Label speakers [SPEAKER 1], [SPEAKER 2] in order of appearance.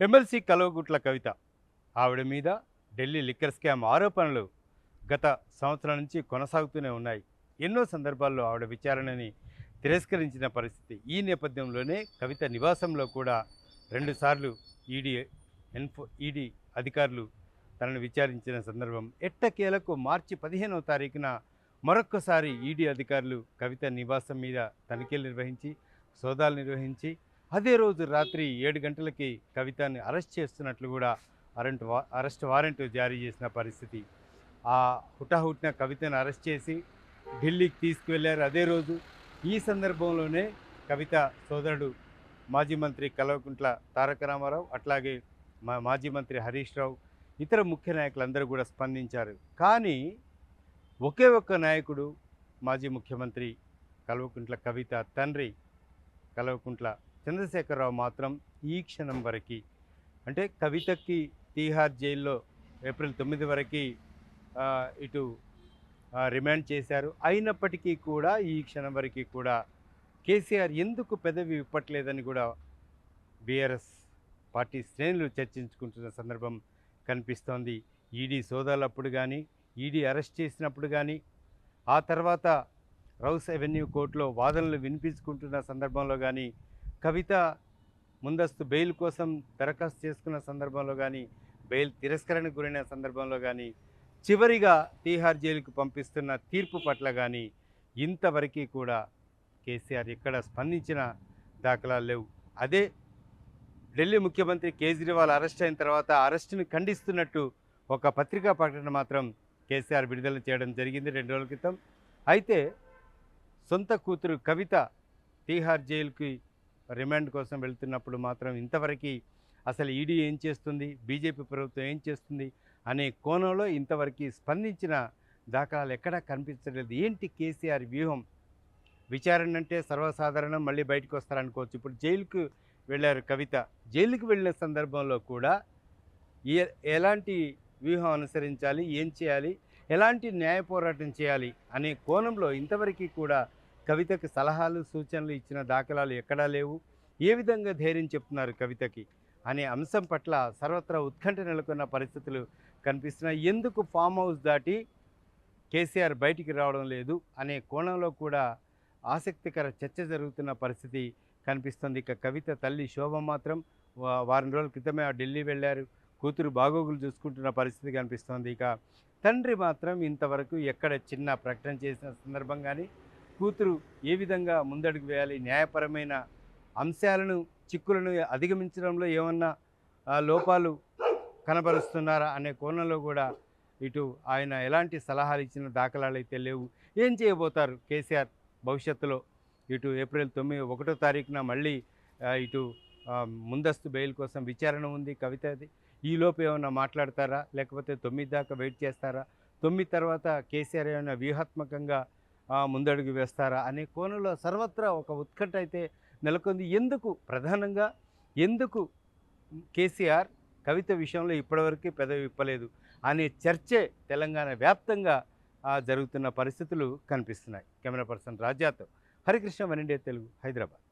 [SPEAKER 1] MLC కల్వగుట్ల కవిత. ఆవిడ మీద Delhi liquor scam ఆరోపణలు గత సంవత్సరం నుంచి కొనసాగుతూనే ఉన్నాయి. ఎన్నో సందర్భాల్లో ఆవిడ విచారణని తిరస్కరించిన పరిస్థితి ఈ నేపథ్యంలోనే కవిత నివాసంలో కూడా రెండుసార్లు ఈడీ ఎన్ఫో ఈడీ అధికారులు తనను విచారించిన సందర్భం ఎట్టకేలకు మార్చి పదిహేనవ తారీఖున మరొక్కసారి ఈడీ అధికారులు కవిత నివాసం మీద తనిఖీలు నిర్వహించి సోదాలు నిర్వహించి అదే రోజు రాత్రి ఏడు గంటలకి కవితని అరెస్ట్ చేస్తున్నట్లు కూడా అరెంట్ వా అరెస్ట్ వారెంట్ జారీ చేసిన పరిస్థితి. ఆ హుటాహుటిన కవితను అరెస్ట్ చేసి ఢిల్లీకి తీసుకువెళ్ళారు అదే రోజు. ఈ సందర్భంలోనే కవిత సోదరుడు మాజీ మంత్రి కల్వకుంట్ల తారక రామారావు అట్లాగే మా మాజీ మంత్రి హరీష్ రావు ఇతర ముఖ్య నాయకులందరూ కూడా స్పందించారు. కానీ ఒకే ఒక్క నాయకుడు మాజీ ముఖ్యమంత్రి కల్వకుంట్ల కవిత తండ్రి కల్వకుంట్ల చంద్రశేఖరరావు మాత్రం ఈ క్షణం వరకు అంటే కవితకి తీహార్ జైల్లో ఏప్రిల్ తొమ్మిది వరకు ఇటు రిమాండ్ చేశారు. అయినప్పటికీ కూడా ఈ క్షణం వరకు కూడా కేసీఆర్ ఎందుకు పెదవి విప్పట్లేదని కూడా బీఆర్ఎస్ పార్టీ శ్రేణులు చర్చించుకుంటున్న సందర్భం కనిపిస్తోంది. ఈడీ సోదాలప్పుడు కానీ ఈడీ అరెస్ట్ చేసినప్పుడు కానీ ఆ తర్వాత రౌస్ అవెన్యూ కోర్టులో వాదనలు వినిపించుకుంటున్న సందర్భంలో కానీ కవిత ముందస్తు బెయిల్ కోసం దరఖాస్తు చేసుకున్న సందర్భంలో కానీ బెయిల్ తిరస్కరణకు గురైన సందర్భంలో కానీ చివరిగా తీహార్ జైలుకు పంపిస్తున్న తీర్పు పట్ల కానీ ఇంతవరకు కూడా కేసీఆర్ ఎక్కడ స్పందించిన దాఖలాలు లేవు. అదే ఢిల్లీ ముఖ్యమంత్రి కేజ్రీవాల్ అరెస్ట్ అయిన తర్వాత ఆ అరెస్టును ఖండిస్తున్నట్టు ఒక పత్రికా ప్రకటన మాత్రం కేసీఆర్ విడుదల చేయడం జరిగింది రెండు రోజుల క్రితం. అయితే సొంత కూతురు కవిత తీహార్ జైలుకి రిమాండ్ కోసం వెళ్తున్నప్పుడు మాత్రం ఇంతవరకు అసలు ఈడీ ఏం చేస్తుంది? బీజేపీ ప్రభుత్వం ఏం చేస్తుంది? అనే కోణంలో ఇంతవరకు స్పందించిన దాఖలాలు ఎక్కడా కనిపించలేదు ఏంటి కేసీఆర్ వ్యూహం? విచారణ అంటే సర్వసాధారణం మళ్ళీ బయటకు వస్తారనుకోవచ్చు. ఇప్పుడు జైలుకు వెళ్ళారు కవిత. జైలుకు వెళ్ళిన సందర్భంలో కూడా ఏ ఎలాంటి వ్యూహం అనుసరించాలి? ఏం చేయాలి? ఎలాంటి న్యాయ పోరాటం చేయాలి? అనే కోణంలో ఇంతవరకు కూడా కవితకు సలహాలు సూచనలు ఇచ్చిన దాఖలాలు ఎక్కడా లేవు. ఏ విధంగా ధైర్యం చెప్తున్నారు కవితకి అనే అంశం పట్ల సర్వత్రా ఉత్కంఠ నెలకొన్న పరిస్థితులు కనిపిస్తున్నాయి. ఎందుకు ఫామ్ హౌస్ దాటి కేసీఆర్ బయటికి రావడం లేదు అనే కోణంలో కూడా ఆసక్తికర చర్చ జరుగుతున్న పరిస్థితి కనిపిస్తుంది. ఇక కవిత తల్లి శోభ మాత్రం వారం రోజుల క్రితమే ఆ ఢిల్లీ వెళ్ళారు. కూతురు బాగోగులు చూసుకుంటున్న పరిస్థితి కనిపిస్తోంది. ఇక తండ్రి మాత్రం ఇంతవరకు ఎక్కడ చిన్న ప్రకటన చేసిన సందర్భం కానీ కూతురు ఏ విధంగా ముందడుగు వేయాలి? న్యాయపరమైన అంశాలను చిక్కులను అధిగమించడంలో ఏమన్నా లోపాలు కనబరుస్తున్నారా అనే కోణంలో కూడా ఇటు ఆయన ఎలాంటి సలహాలు ఇచ్చిన దాఖలాలు అయితే లేవు. ఏం చేయబోతారు కేసీఆర్ భవిష్యత్తులో? ఇటు ఏప్రిల్ తొమ్మిది ఒకటో తారీఖున మళ్ళీ ఇటు ముందస్తు బెయిల్ కోసం విచారణ ఉంది కవితది. ఈలోపు ఏమైనా మాట్లాడతారా? లేకపోతే తొమ్మిది దాకా వెయిట్ చేస్తారా? తొమ్మిది తర్వాత కేసీఆర్ ఏమైనా వ్యూహాత్మకంగా ముందడుగు వేస్తారా అనే కోణంలో సర్వత్రా ఒక ఉత్కంఠ అయితే నెలకొంది. ఎందుకు? ప్రధానంగా ఎందుకు కేసీఆర్ కవిత విషయంలో ఇప్పటివరకు పెదవి ఇప్పలేదు అనే చర్చే తెలంగాణ వ్యాప్తంగా జరుగుతున్న పరిస్థితులు కనిపిస్తున్నాయి. కెమెరా పర్సన్ రాజాతో హరికృష్ణ వన్ ఇండియా తెలుగు హైదరాబాద్.